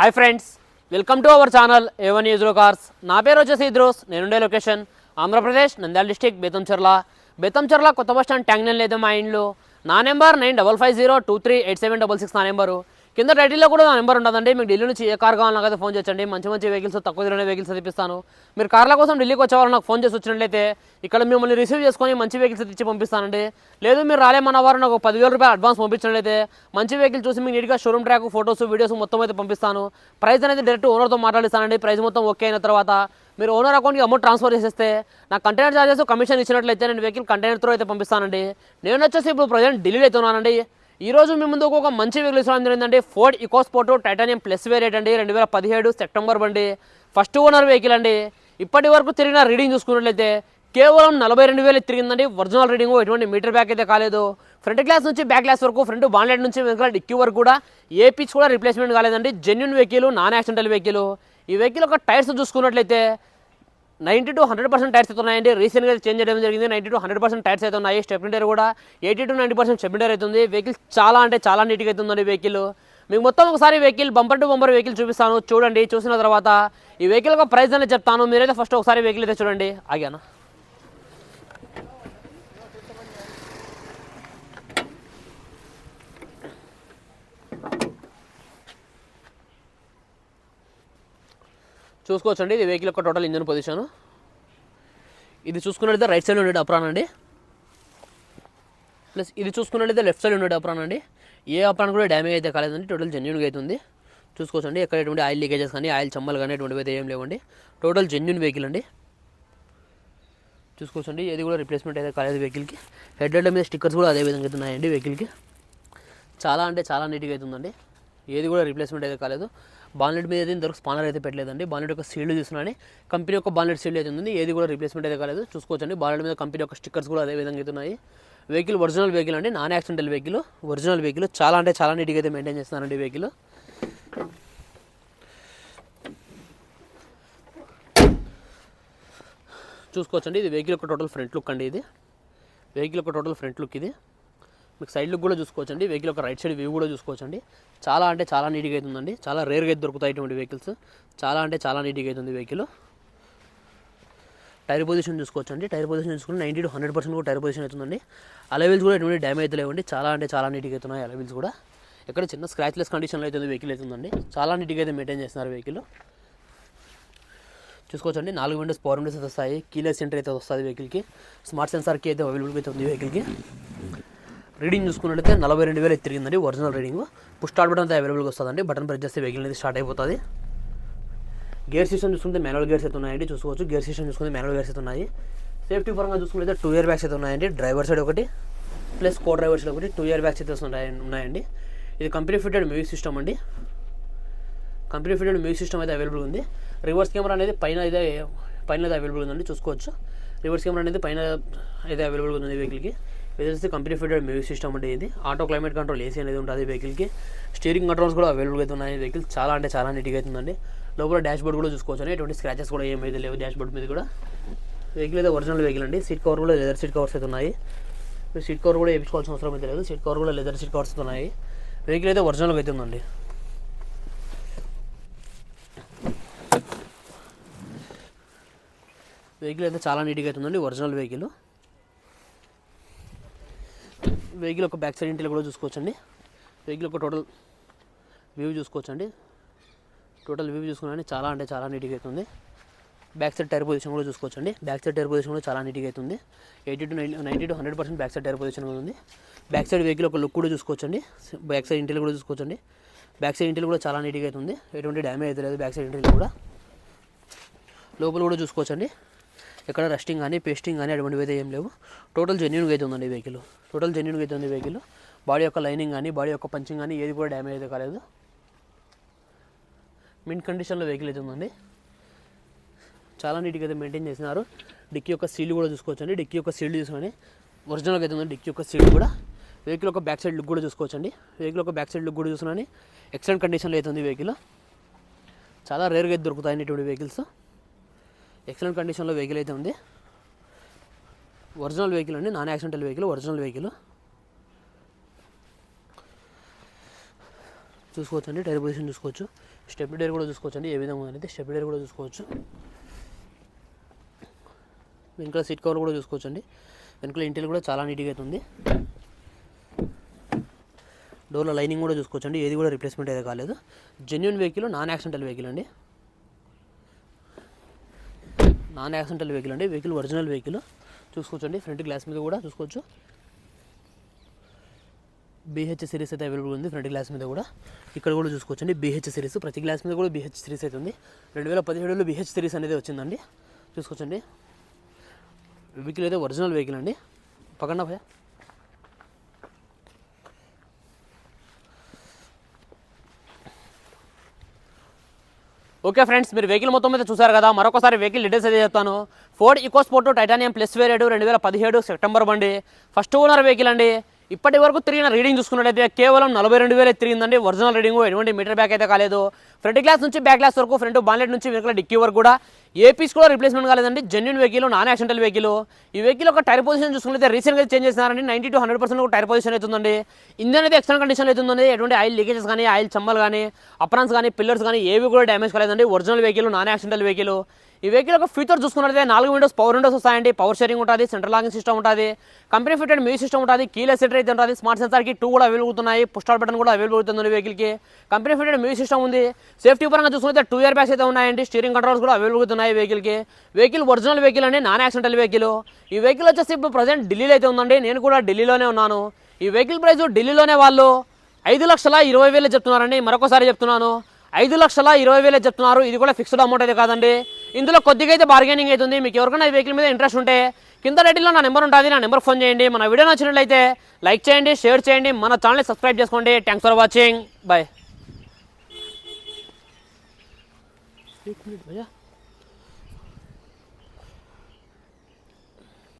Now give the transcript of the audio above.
Hi friends welcome to our channel A one యూజ్రో cars నా పేరు వచ్చేసి ఇద్రోస్ నేనుండే లొకేషన్ ఆంధ్రప్రదేశ్ నంద్యాల డిస్టిక్ బేతంచెర్ల బేతంచెర్ల కొత్త బస్ స్టాండ్ ట్యాంగ్నల్ లేదా మా ఇంట్లో నా number nine double five zero two three eight seven double six నా నెంబరు కింద టైటిల్లో కూడా నా నెంబర్ ఉంటుందండి మీకు ఢిల్లీ నుంచి ఏ కార్ కావాలన్నా కదా ఫోన్ చేయండి. మంచి మంచి వెహికల్స్ తక్కువ ధరలోనే వెహికల్స్ తెప్పిస్తాను. మీరు కార్ల కోసం ఢిల్లీకి వచ్చేవారు నాకు ఫోన్ చేసి వచ్చినట్లయితే ఇక్కడ మిమ్మల్ని రిసీవ్ చేసుకొని మంచి వెహికల్స్ ఇచ్చి పంపిస్తానండి. లేదు మీరు రాలేమన్న వారు నాకు పదివేల రూపాయలు అడ్వాన్స్ పంపించినట్లయితే మంచి వెహికల్ చూసి మీకు నీట్గా షోరూమ్ ట్రాక్ ఫోటోస్ వీడియోస్ మొత్తం అయితే పంపిస్తాను. ప్రైస్ అనేది డైరెక్ట్ ఓనర్తో మాట్లాడిస్తానండి. ప్రైస్ మొత్తం ఓకే అయిన తర్వాత మీరు ఓనర్ అకౌంట్కి అమౌంట్ ట్రాన్స్ఫర్ చేసేస్తే నా కంటైనర్ చార్జెస్ కమిషన్ ఇచ్చినట్లయితే నేను వెహికల్ కంటైనర్ త్రో అయితే పంపిస్తానండి. నేను వచ్చేసి ఇప్పుడు ప్రజెంట్ ఢిల్లీలో అయితే ఉన్నానండి. ఈరోజు మీ ముందుకు ఒక మంచి వెహికల్ ఇవ్వడం జరిగిందండి. Ford EcoSport titanium plus variant అండి. రెండు వేల పదిహేడు సెప్టెంబర్ బండి. ఫస్ట్ ఓనర్ వెహికల్ అండి. ఇప్పటి వరకు తిరిగిన రీడింగ్ చూసుకున్నట్లయితే కేవలం నలభై రెండు వేలు తిరిగిందండి. ఒరిజినల్ రీడింగ్ ఎటువంటి మీటర్ బ్యాక్ అయితే కాలేదు. ఫ్రంట్ గ్లాస్ నుంచి బ్యాక్ గ్లాస్ వరకు ఫ్రంట్ బాండ్లెట్ నుంచి వెనకాల డిక్కీ వరకు కూడా ఏ పిచ్ కూడా రిప్లేస్మెంట్ కాలేదండి. Genuine vehicle non accidental vehicle ఈ వెహికల్ ఒక టైర్స్ చూసుకున్నట్లయితే ninety to hundred percent tyres అయితే ఉన్నాయండి. రీసెంట్గా చేంజ్ చేయడం జరిగింది. Ninety to hundred percent tyres అయితే ఉన్నాయి. స్టెప్ని కూడా eighty to ninety percent stepney అవుతుంది వెహికల్ చాలా అంటే చాలా నీట్గా అవుతుందండి వెహికల్ మీకు మొత్తం ఒకసారి vehicle bumper to bumper vehicle చూపిస్తాను. చూడండి. చూసిన తర్వాత ఈ వెహికల్ ఒక ప్రైస్ అనేది చెప్తాను. మీరైతే ఫస్ట్ ఒకసారి వెహికల్ అయితే చూడండి. ఆగానా? చూసుకోవచ్చండి. ఇది వెహికల్ యొక్క టోటల్ ఇంజన్ పొజిషన్ ఇది చూసుకున్నట్లయితే రైట్ సైడ్ ఉండేది అప్రాన్ అండి. ప్లస్ ఇది చూసుకున్నట్లయితే లెఫ్ట్ సైడ్ ఉండేది అప్రాన్ అండి. ఏ అప్రాన్ కూడా డ్యామేజ్ అయితే కాలేదండి. టోటల్ జెన్యున్గా అవుతుంది చూసుకోవచ్చండి. ఎక్కడ ఎటువంటి ఆయిల్ లీకేజెస్ కానీ ఆయిల్ చమ్మలు కానీ ఎటువంటివి అయితే ఏం లేవండి. టోటల్ జెన్యున్ వెహికల్ అండి. చూసుకోవచ్చండి. ఇది కూడా రిప్లేస్మెంట్ అయితే కాలేదు వెహికల్కి హెడ్ లైట్ల మీద స్టిక్కర్స్ కూడా అదే విధంగా అయితే ఉన్నాయండి వెహికల్కి చాలా అంటే చాలా నీట్గా అవుతుందండి ఏది కూడా రిప్లేస్మెంట్ అయితే కాలేదు. బాన్లెట్ మీద అయితే ఇంతవరకు స్పానర్ అయితే పెట్టలేదండి. బాన్లెట్ యొక్క సీల్డ్ చూస్తున్నాను కంపెనీ యొక్క బాన్లెట్ సీల్డ్ అయితే ఉంది. ఏది కూడా రిప్లేస్మెంట్ అయితే కాలేదు. చూసుకోవచ్చండి. బాన్లెట్ మీద కంపెనీ యొక్క స్టిక్కర్స్ కూడా అదే విధంగా అయితే ఉన్నాయి. వెహికల్ ఒరిజినల్ వెహికల్ అండి. Non accidental vehicle original vehicle చాలా అంటే చాలా నీట్గా అయితే మెయింటైన్ చేస్తున్నారండి వెహికల్ చూసుకోవచ్చండి. ఇది వెహికల్ యొక్క టోటల్ ఫ్రంట్ లుక్ అండి ఇది. వెహికల్ యొక్క టోటల్ ఫ్రంట్ లుక్ ఇది. మీకు సైడ్ లుక్ కూడా చూసుకోవచ్చండి. వెహికల్ ఒక రైట్ సైడ్ వ్యూ కూడా చూసుకోవచ్చండి. చాలా అంటే చాలా నీట్గా అవుతుందండి చాలా రేర్గా అయితే దొరుకుతాయి ఇటువంటి వెహికల్స్ చాలా అంటే చాలా నీట్గా అవుతుంది వెహికల్ టైర్ పొజిషన్ చూసుకోవచ్చండి. టైర్ పొజిషన్ చూసుకుని నైంటీ టు హండ్రెడ్ పర్సెంట్ కూడా టైర్ పొజిషన్ అవుతుందండి. అలవెల్స్ కూడా ఎటువంటి డ్యామేజ్ అయితే లేవండి. చాలా అంటే చాలా నీట్గా అవుతున్నాయి అలవెల్స్ కూడా. ఎక్కడ చిన్న స్క్రాచ్లెస్ కండిషన్లో అయితే వెహికల్ అవుతుందండి. చాలా నీట్గా అయితే మెయింటైన్ చేస్తున్నారు వెహికల్ చూసుకోవచ్చండి. నాలుగు విండోస్ పవర్ విండోస్ అయితే వస్తాయి. కీలెస్ సెంటర్ అయితే వస్తుంది వెహికల్కి స్మార్ట్ సెన్సార్కి అయితే అవైలబుల్ అయితే ఉంది వెహికల్కి రీడింగ్ చూసుకున్నట్లయితే నలభై రెండు వేలు తిరిగిందండి original reading. Push start button అయితే అవైలబుల్గా వస్తుందండి. బటన్ ప్రెస్ చేస్తే వెహికల్ అనేది స్టార్ట్ అయిపోతుంది. గేర్ సిస్టమ్ చూసుకుంటే మాన్యువల్ గేర్స్ అయితే ఉన్నాయండి. చూసుకోవచ్చు. గేర్ సిస్టమ్ చూసుకుంటే మాన్యువల్ గేర్స్ అయితే ఉన్నాయి. సేఫ్టీ పరంగా చూసుకుంటే టూ ఇయర్ బ్యాగ్స్ అయితే ఉన్నాయండి. డ్రైవర్ సైడ్ ఒకటి ప్లస్ కో డ్రైవర్ సైడ్ ఒకటి టూ ఇయర్ బ్యాగ్స్ అయితే ఉన్నాయండి. ఇది కంపెనీ ఫిటెడ్ మ్యూజిక్ సిస్టమ్ అండి. కంపెనీ ఫిటెడ్ మ్యూజిక్ సిస్టమ్ అయితే అవైలబుల్ ఉంది. రివర్స్ కెమెరా అనేది పైన అయితే పైన అయితే అవైలబుల్ ఉందండి. చూసుకోవచ్చు. రివర్స్ కెమెరా అనేది పైన అయితే అవైలబుల్ ఉంది వెహికల్కి ఇది వచ్చేసి కంపెనీ ఫిటెడ్ మ్యూజిక్ సిస్టమ్ అంటే ఇది ఆటో క్లైమేట్ కంట్రోల్ ఏసీ అనేది ఉంటుంది వెహికల్కి. స్టీరింగ్ కంట్రోల్స్ కూడా అవైలబుల్ అయితే ఉన్నాయి వెహికల్. చాలా అంటే చాలా నీట్గా అవుతుందండి లోపల డాష్ బోర్డ్ కూడా చూసుకోవచ్చు ఎటువంటి స్క్రాచెస్ కూడా ఏమైతే లేవు డాష్ బోర్డ్ మీద కూడా. వెహికల్ అయితే ఒరిజినల్ వెహికల్ అండి. సీట్ కవర్ కూడా లెదర్ సీట్ కవర్స్ అయితే ఉన్నాయి. మీరు సీట్ కవర్ కూడా వేయించుకోవాల్సిన అవసరం అయితే లేదు. సీట్ కవర్ కూడా లెదర్ సీట్ కవర్స్ ఉన్నాయి. వెహికల్ అయితే ఒరిజినల్గా అయితే ఉందండి. వెహికల్ అయితే చాలా నీట్గా అవుతుందండి ఒరిజినల్ వెహికల్. వెహికల్ ఒక బ్యాక్ సైడ్ ఇంటిలో కూడా చూసుకోవచ్చండి. వెహికల్ ఒక టోటల్ వ్యూ చూసుకోవచ్చండి. టోటల్ వ్యూ చూసుకున్నాను చాలా అంటే చాలా నీట్గా అవుతుంది. బ్యాక్ సైడ్ టైర్ పొజిషన్ కూడా చూసుకోవచ్చండి. బ్యాక్ సైడ్ టైర్ పొజిషన్ కూడా చాలా నీట్గా అవుతుంది. Eighty to ninety to hundred percent back side tyre position కూడా ఉంది. బ్యాక్ సైడ్ వెహికల్ ఒక లుక్ కూడా చూసుకోవచ్చండి. బ్యాక్ సైడ్ ఇంటిలో కూడా చూసుకోవచ్చండి. బ్యాక్ సైడ్ ఇంటిలో కూడా చాలా నీట్గా అవుతుంది. ఎటువంటి డ్యామేజ్ అయితే లేదు బ్యాక్ సైడ్ ఇంటిలో కూడా. లోపల కూడా చూసుకోవచ్చండి. ఎక్కడ రస్టింగ్ కానీ పేస్టింగ్ కానీ అటువంటివి అయితే ఏం లేవు. టోటల్ జెన్యున్గా అయితే ఉందండి వెహికల్ టోటల్ జెన్యున్గా అయితే ఉంది వెహికల్ బాడీ యొక్క లైనింగ్ కానీ బాడీ యొక్క పంచింగ్ కానీ ఏది కూడా డ్యామేజ్ అయితే కాలేదు. మిన్ కండిషన్లో వెహికల్ అయితే ఉందండి. చాలా నీట్గా అయితే మెయింటైన్ చేసినారు. డిక్కీ యొక్క సీల్ కూడా చూసుకోవచ్చండి. డిక్కీ యొక్క సీల్ చూసుకొని ఒరిజినల్గా అయితే ఉందండి డిక్కీ యొక్క సీల్ కూడా. వెహికల్ ఒక బ్యాక్ సైడ్ లుక్ కూడా చూసుకోవచ్చండి. వెహికల్ ఒక బ్యాక్ సైడ్ లుక్ కూడా చూసుకున్నాను ఎక్సలెంట్ కండిషన్లో అయితే ఉంది వెహికల్ చాలా రేర్గా అయితే దొరుకుతాయి ఇటువంటి వెహికల్స్ ఎక్సలెంట్ కండిషన్లో వెహికల్ అయితే ఉంది. ఒరిజినల్ వెహికల్ అండి non accidental vehicle original vehicle. చూసుకోవచ్చండి టైర్ పొజిషన్ చూసుకోవచ్చు. స్టెప్ డైర్ కూడా చూసుకోవచ్చండి ఏ విధంగా అనేది స్టెప్ డైర్ కూడా చూసుకోవచ్చు. వెనకాల సీట్ కవర్ కూడా చూసుకోవచ్చండి. వెనకాల ఇంటీరియర్ కూడా చాలా నీట్గా అయితే ఉంది. డోర్ల లైనింగ్ కూడా చూసుకోవచ్చండి ఏది కూడా రిప్లేస్మెంట్ అయితే కాలేదు. Genuine vehicle non accidental vehicle అండి. నాన్ యాక్సిడెంటల్ వెహికల్ అండి. Vehicle original vehicle. చూసుకోవచ్చండి. ఫ్రంట్ గ్లాస్ మీద కూడా చూసుకోవచ్చు. బీహెచ్ సిరీస్ అయితే అవైలబుల్ ఉంది ఫ్రంట్ గ్లాస్ మీద కూడా. ఇక్కడ కూడా చూసుకోవచ్చండి. BH series. ప్రతి గ్లాస్ మీద కూడా బీహెచ్ సిరీస్ అయితే ఉంది. రెండు వేల పదిహేడులో బీహెచ్ సిరీస్ అనేది వచ్చిందండి. చూసుకోవచ్చండి. వెహికల్ అయితే ఒరిజినల్ వెహికల్ అండి. పక్కన భయ ఓకే ఫ్రెండ్స్ మీరు వెహికల్ మొత్తం మీద చూసారు కదా మరొకసారి వెహికల్ డీటెయిల్స్ అయితే చెప్తాను. Ford EcoSport Titanium plus variant రెండు వేల పదిహేడు సెప్టెంబర్ బండి. ఫస్ట్ ఓనర్ వెహికల్ అండి. ఇప్పటి వరకు తిరిగిన రీడింగ్ చూసుకున్నట్లయితే కేవలం నలభై రెండు వేలు తిరిగిందండి. ఒరిజినల్ రీడింగ్ ఎటువంటి మీటర్ బ్యాక్ అయితే కాలేదు. ఫ్రంట్ గ్లాస్ నుంచి బ్యాక్ గ్లాస్ వరకు ఫ్రంట్ బాన్లెట్ నుంచి వెనకాల డిక్కీ వరకు కూడా. ఏ పీస్ కూడా రిప్లేస్మెంట్ కాలేదండి. Genuine vehicle non accidental vehicle ఈ వెహికల్ ఒక టైర్ పొజిషన్ చూసుకుంటే రీసెంట్గా change చేసినారండి ninety to hundred percent tyre position అవుతుందండి. ఇంజన్ అయితే ఎక్స్టర్నల్ కండిషన్ అవుతుందండి. ఎటువంటి ఆయిల్ లీకేజెస్ కానీ ఆయిల్ చమ్మలు కానీ అప్రాన్స్ కానీ పిల్లర్స్ కానీ ఏవి కూడా డ్యామేజ్ కాలేదండి. Original vehicle non accidental vehicle ఈ వెహికల్ ఒక ఫీచర్ చూసుకున్నట్లయితే నాలుగు విండోస్ పవర్ విండోస్ వస్తాయండి. పవర్ షేరింగ్ ఉంటుంది సెంట్రల్ లాగింగ్ సిస్టమ్ ఉంటుంది. కంపెనీ ఫిటెడ్ మ్యూజిక్ సిస్టమ్ ఉంటుంది కీలెస్ సెటర్ అయితే ఉంటుంది. స్మార్ట్ సెన్సార్కి టూ కూడా అవైలబుల్ అవుతున్నాయి. పుష్టాల్ బటన్ కూడా అవైలబుల్ అవుతుంది వెహికల్కి కంపెనీ ఫిటెడ్ మ్యూజిక్ సిస్టమ్ ఉంది. సేఫ్టీ పరంగా చూసుకుంటే టూ ఇయర్ బ్యాగ్స్ అయితే ఉన్నాయండి. స్టీరింగ్ కంట్రోల్స్ కూడా అవైలబుల్ ఉన్నాయి వెహికల్కి. వెహికల్ ఒరిజినల్ వెహికల్ అండి నాన్ యాక్సిడెంటల్ వెహికల్. ఈ వెహికల్ వచ్చేసి ఇప్పుడు ప్రజెంట్ ఢిల్లీలో అయితే ఉందండి. నేను కూడా ఢిల్లీలోనే ఉన్నాను. ఈ వెహికల్ ప్రైస్ ఢిల్లీలోనే వాళ్ళు ఐదు లక్షల ఇరవై వేలు చెప్తున్నారండి. మరొకసారి చెప్తున్నాను. ఐదు లక్షల ఇరవై వేలే చెప్తున్నారు. ఇది కూడా ఫిక్స్డ్ అమౌంట్ అయితే కాదండి. ఇందులో కొద్దిగా అయితే బార్గెనింగ్ అవుతుంది మీకు ఎవరికైనా ఈ వెహికల్ మీద ఇంట్రెస్ట్ ఉంటే కింద రేటింగ్లో నా నెంబర్ ఉంటుంది. నా నెంబర్ ఫోన్ చేయండి. మన వీడియో నచ్చినట్లయితే లైక్ చేయండి షేర్ చేయండి. మన ఛానల్ని సబ్స్క్రైబ్ చేసుకోండి. Thanks for watching bye 이렇게 굴려야?